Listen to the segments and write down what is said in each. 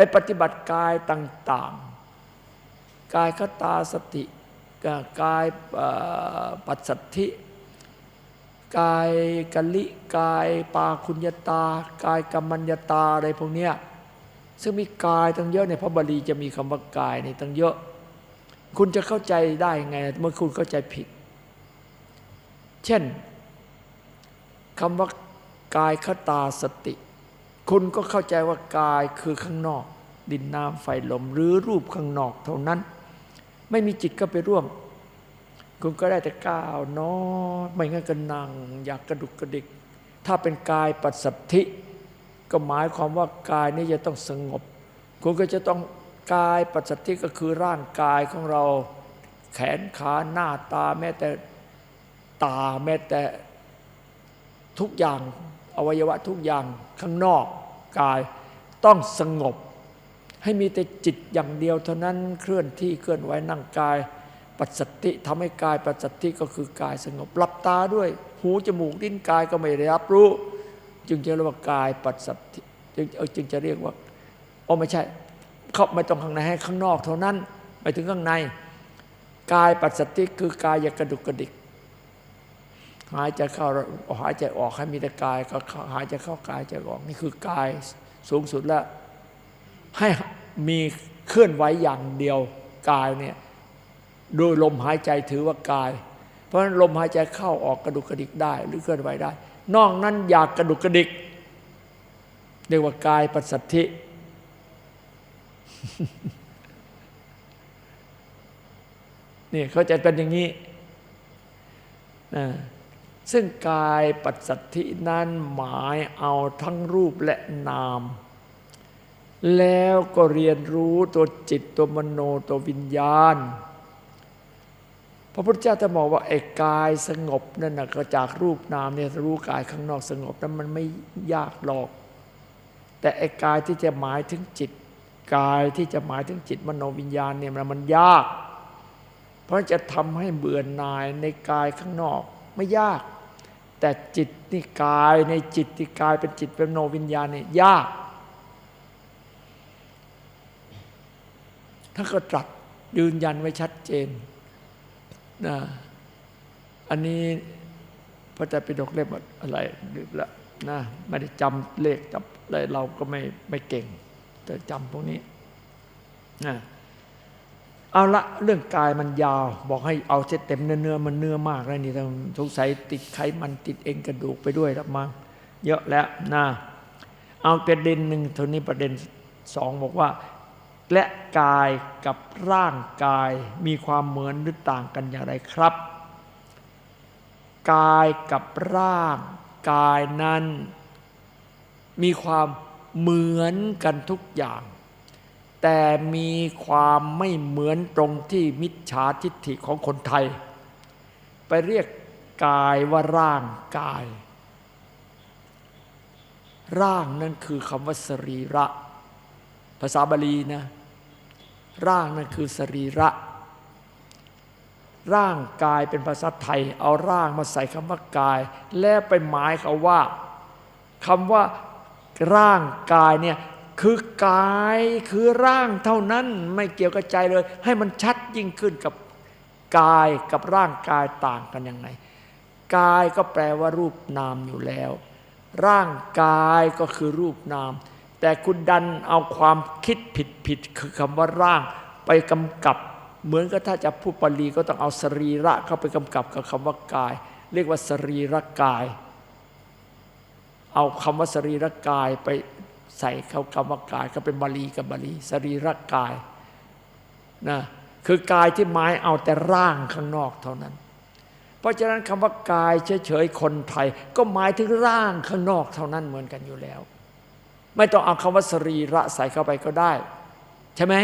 ไปปฏิบัติกายต่างๆ กายคตาสติกายปัสสัทธิ กายกะลิ กายปาคุญญาตา กายกัมมัญญาตาอะไรพวกเนี้ยซึ่งมีกายตั้งเยอะในพระบาลีจะมีคำว่ากายในตั้งเยอะ คุณจะเข้าใจได้ไง เมื่อคุณเข้าใจผิด เช่นคำว่ากายคตาสติ คุณก็เข้าใจว่ากายคือข้างนอก ดินน้ำไฟลม หรือรูปข้างนอกเท่านั้น ไม่มีจิตก็ไปร่วม คุณก็ได้แต่ก้าวนอนไม่งั้นก็นั่ง อยากกระดุกกระดิก ถ้าเป็นกายปัสสัทธิ ก็หมายความว่ากายนี้จะต้องสงบ คุณก็จะต้องกายปัสสัทธิก็คือร่างกายของเรา แขนขาหน้าตาแม้แต่ตาแม้แต่ทุกอย่าง อวัยวะทุกอย่างข้างนอกกายต้องสงบ ให้มีแต่จิตอย่างเดียวเท่านั้นเคลื่อนที่เคลื่อนไหวนั่งกายปัสสติทำให้กายปัสสติก็คือกายสงบหลับตาด้วย หูจมูกลิ้นกายก็ไม่ได้รับรู้ จึงจะเรียกว่ากายปัสสติจึงจึงจะเรียกว่าโอไม่ใช่เขาไม่ต้องข้างในให้ข้างนอกเท่านั้น ไปถึงข้างใน กายปัสสติคือกายอย่ากระดุกกระดิก หายใจเข้าหายใจออกให้มีแต่กายก็หายใจเข้ากายใจออกนี่คือกายสูงสุดแล้ว ให้มีเคลื่อนไหวอย่างเดียวกายเนี่ยโดยลมหายใจถือว่ากาย เพราะฉะนั้นลมหายใจเข้าออกกระดุกกระดิกได้ หรือเคลื่อนไหวได้ นอกนั้นอยากกระดุกกระดิกเรียกว่ากายปัสสัทธินี่เขาจะเป็นอย่างนี้นะ ซึ่งกายปัสสัทธินั้นหมายเอาทั้งรูปและนาม แล้วก็เรียนรู้ตัวจิตตัวมโนตัววิญญาณ พระพุทธเจ้าจะบอกว่าไอ้กายสงบนั่นนะก็จากรูปนามเนี่ยรู้กายข้างนอกสงบนั้นมันไม่ยากหรอก แต่ไอ้กายที่จะหมายถึงจิต กายที่จะหมายถึงจิตมโนวิญญาณเนี่ยมันยาก เพราะจะทำให้เบื่อหน่ายในกายข้างนอกไม่ยาก แต่จิตนี่กายในจิตที่กายเป็นจิตเป็นโนวิญญาณเนี่ยยากท่านก็ตรัสยืนยันไว้ชัดเจนนะอันนี้พระเจ้าปิฎกเล่มอะไรลืมละนะไม่ได้จำเลขจำอะไรเราก็ไม่ไม่เก่ง แต่จำพวกนี้นะ เอาละเรื่องกายมันยาว บอกให้เอาเสเต็มเนื้อเนื้อมันเนื้อมากแล้วนี่ต้องสงสัยติดไขมันติดเอ็นกระดูกไปด้วยล้วมั้งเยอะแล้วนะเอาประเด็นหนึ่งเท่านี้ประเด็นสองบอกว่า และกายกับร่างกายมีความเหมือนหรือต่างกันอย่างไรครับ กายกับร่าง กายนั้น มีความเหมือนกันทุกอย่าง แต่มีความไม่เหมือนตรงที่มิจฉาทิฏฐิของคนไทย ไปเรียกกายว่าร่างกาย ร่างนั่นคือคำว่าสรีระ ภาษาบาลีนะ ร่างนั่นคือสรีระ ร่างกายเป็นภาษาไทย เอาร่างมาใส่คำว่ากาย แล้วไปหมายเขาว่าคำว่าร่างกายเนี่ย คือกายคือร่างเท่านั้นไม่เกี่ยวกับใจเลย ให้มันชัดยิ่งขึ้นกับกายกับร่างกายต่างกันยังไงกายก็แปลว่ารูปนามอยู่แล้ว ร่างกายก็คือรูปนาม แต่คุณดันเอาความคิดผิดผิดคือคำว่าร่าง ไปกำกับ เหมือนกับถ้าจะพูดปาลีก็ต้องเอาสรีระเข้าไปกำกับกับคำว่ากาย เรียกว่าสรีระกาย เอาคำว่าสรีระกายไป ใส่เข้าคำว่ากายก็เป็นบาลีกับบาลีสรีระกายนะคือกายที่หมายเอาแต่ร่างข้างนอกเท่านั้น เพราะฉะนั้นคำว่ากายเฉยๆคนไทย ก็หมายถึงร่างข้างนอกเท่านั้นเหมือนกันอยู่แล้ว ไม่ต้องเอาคำว่าสรีระใส่เข้าไปก็ได้ ใช่ไหม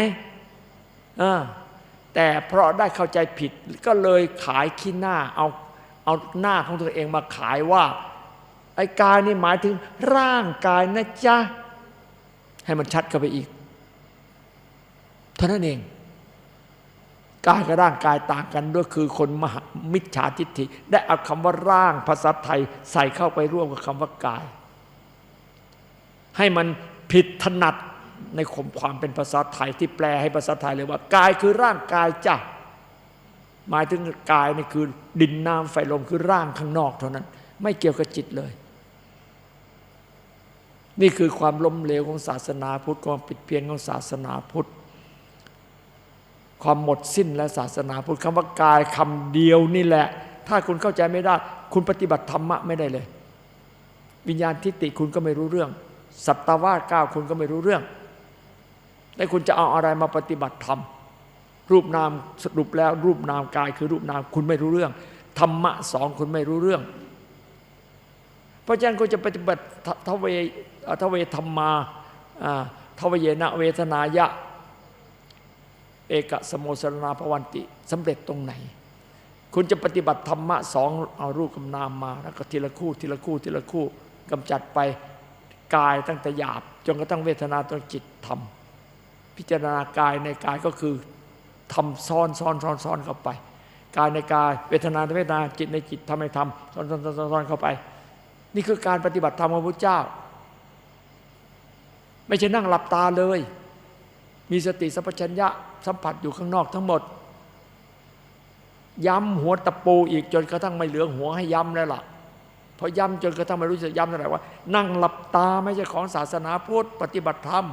อ่าแต่เพราะได้เข้าใจผิดก็เลยขายขี้หน้าเอาเอาหน้าของตัวเองมาขายว่าไอ้กายนี่หมายถึงร่างกายนะจ๊ะ ให้มันชัดเข้าไปอีก เท่านั้นเองกายกับร่างกายต่างกันด้วยคือคนมหามิจฉาทิฏฐิ ได้เอาคำว่าร่างภาษาไทยใส่เข้าไปร่วมกับคำว่ากาย ให้มันผิดถนัดในคมความเป็นภาษาไทยที่แปลให้ภาษาไทยเลยว่ากายคือร่างกายจ้ะหมายถึงกายนี่คือดินน้ำไฟลมคือร่างข้างนอกเท่านั้น ไม่เกี่ยวกับจิตเลย นี่คือความล้มเหลวของศาสนาพุทธความปิดเพี้ยนของศาสนาพุทธความหมดสิ้นและศาสนาพุทธคำว่ากายคำเดียวนี่แหละ ถ้าคุณเข้าใจไม่ได้ คุณปฏิบัติธรรมะไม่ได้เลย วิญญาณทิฏฐิคุณก็ไม่รู้เรื่อง สัตวาสก้าวคุณก็ไม่รู้เรื่องแล้วคุณจะเอาอะไรมาปฏิบัติธรรมรูปนามสรุปแล้วรูปนามกายคือรูปนามคุณไม่รู้เรื่องธรรมะสองคุณไม่รู้เรื่อง เพราะฉะนั้นคุณจะปฏิบัติ ทเวทเวธรรมาอ่าทเวเยนะเวทนายะ เอกสโมสรนาภวันติสำเร็จตรงไหน คุณจะปฏิบัติธรรมะสองเอารูปกับนามมา แล้วก็ทีละคู่ทีละคู่ทีละคู่กำจัดไปกายตั้งแต่หยาบจนกระทั่งเวทนาตัวจิตธรรม พิจารณากายในกายก็คือทำซ้อนซ้อนซ้อนซ้อนเข้าไป กายในกายเวทนาในเวทนาจิตในจิตทำในธรรมซ้อนซ้อนซ้อนซ้อนซ้อนเข้าไป นี่คือการปฏิบัติธรรมของพระพุทธเจ้า ไม่ใช่นั่งหลับตาเลย มีสติสัมปชัญญะสัมผัสอยู่ข้างนอกทั้งหมด ย้ำหัวตะปูอีกจนกระทั่งไม่เหลือหัวให้ย้ำแล้วล่ะพอย้ำจนกระทั่งไม่รู้จะย้ำเท่าไหร่ว่า นั่งหลับตาไม่ใช่ของศาสนาพุทธปฏิบัติธรรม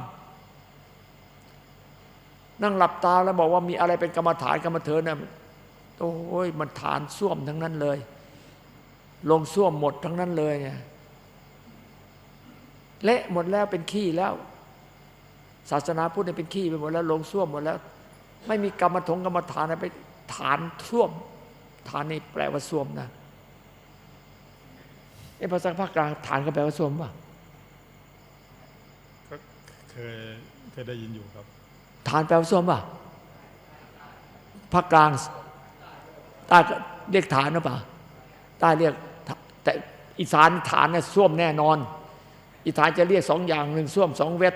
นั่งหลับตาแล้วบอกว่ามีอะไรเป็นกรรมฐานกรรมเถินน่ะโอ้ยมันฐานส้วมทั้งนั้นเลย ลงส้วมหมดทั้งนั้นเลยเนี่ยเละหมดแล้วเป็นขี้แล้ว ศาสนาพุทธเนี่ยเป็นขี้ไปหมดแล้ว ลงส้วมหมดแล้ว ไม่มีกรรมถงกรรมฐานอะไรไปฐานส้วม ฐานนี่แปลว่าส้วมนะไอ้ภาษาภาคกลางฐานก็แปลว่าส้วมป่ะก็เคยเคยได้ยินอยู่ครับ ฐานแปลว่าส้วมป่ะภาคกลางใต้ก็เรียกฐานหรือเปล่าใต้เรียก แต่อีสานฐานเนี่ยส้วมแน่นอน อีสานจะเรียกสองอย่างหนึ่งส้วมสองเวท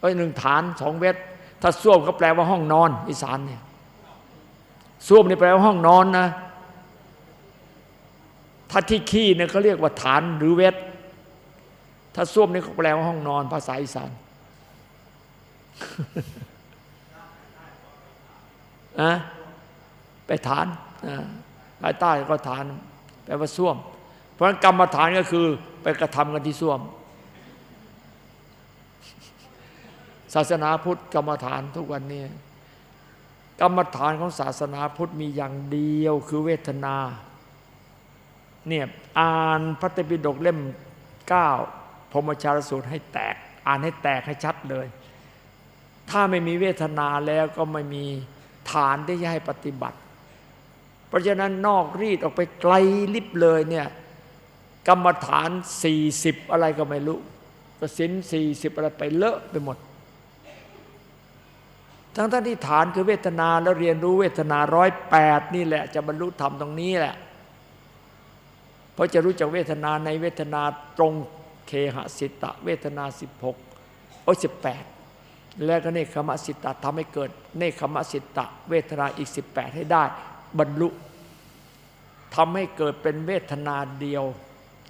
เอ้ยหนึ่งฐานสองเวทถ้าส้วมก็แปลว่าห้องนอน อีสานเนี่ยส้วมนี่แปลว่าห้องนอนนะถ้าที่ขี้เนี่ยเขาเรียกว่าฐานหรือเวทถ้าส้วมนี่เขาแปลว่าห้องนอน ภาษาอีสานอะไปฐานอ่าภายใต้ก็ฐาน แปลว่าส้วม ราะฉะนั้นกรรมฐานก็คือไปกระทำกันที่ส้วม ศาสนาพุทธกรรมฐานทุกวันนี้ กรรมฐานของศาสนาพุทธมีอย่างเดียวคือเวทนา เนี่ยอ่านพระไตรปิฎกเล่มเก้าพรมชารสูตรให้แตก อ่านให้แตกให้ชัดเลย ถ้าไม่มีเวทนาแล้วก็ไม่มีฐานที่จะให้ปฏิบัติ เพราะฉะนั้นนอกรีดออกไปไกลลิบเลยเนี่ย กรรมฐาน 40 อะไรก็ไม่รู้กสิน40อะไรไปเลอะไปหมด ทั้งท่านที่ฐานคือเวทนาแล้วเรียนรู้เวทนาร้อยแปดนี่แหละ จะบรรลุธรรมตรงนี้แหละ เพราะจะรู้จักเวทนาในเวทนาตรงเคหสิตะ เวทนา 16โอ้สิบแปดแล้วก็เนคขมสิตะทำให้เกิดเนคขมสิตะ เวทนาอีก 18 ให้ได้ บรรลุทำให้เกิดเป็นเวทนาเดียว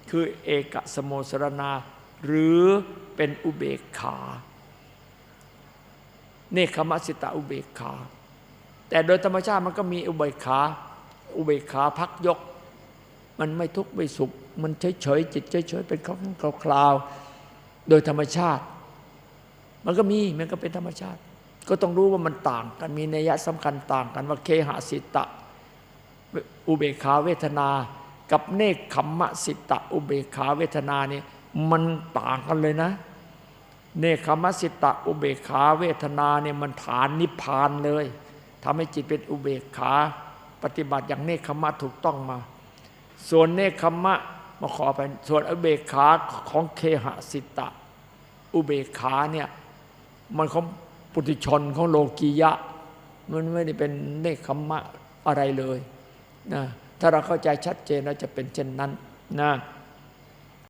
คือเอกสโมสรณา หรือเป็นอุเบกขา เนคขมสิตะอุเบกขา แต่โดยธรรมชาติมันก็มีอุเบกขา อุเบกขาพักยก มันไม่ทุกข์ไม่สุข มันเฉยเฉยจิตเฉยเฉยเป็นคราวๆโดยธรรมชาติ มันก็มีมันก็เป็นธรรมชาติ ก็ต้องรู้ว่ามันต่างกันมีนัยยะสำคัญต่างกันว่าเคหสิตะอุเบกขาเวทนา กับเนคขมมะสิตะอุเบกขาเวทนาเนี่ยมันต่างกันเลยนะ เนคขมสิตะอุเบกขาเวทนาเนี่ยมันฐานนิพพานเลยทำให้จิตเป็นอุเบกขา ปฏิบัติอย่างเนคขมะถูกต้องมา ส่วนเนคขมะมาขอไปส่วนอุเบกขาของเคหสิตะ อุเบกขาเนี่ยมันของปุถุชนของโลกียะ มันไม่ได้เป็นเนคขมะอะไรเลยนะ ถ้าเราเข้าใจชัดเจนเราจะเป็นเช่นนั้นนะ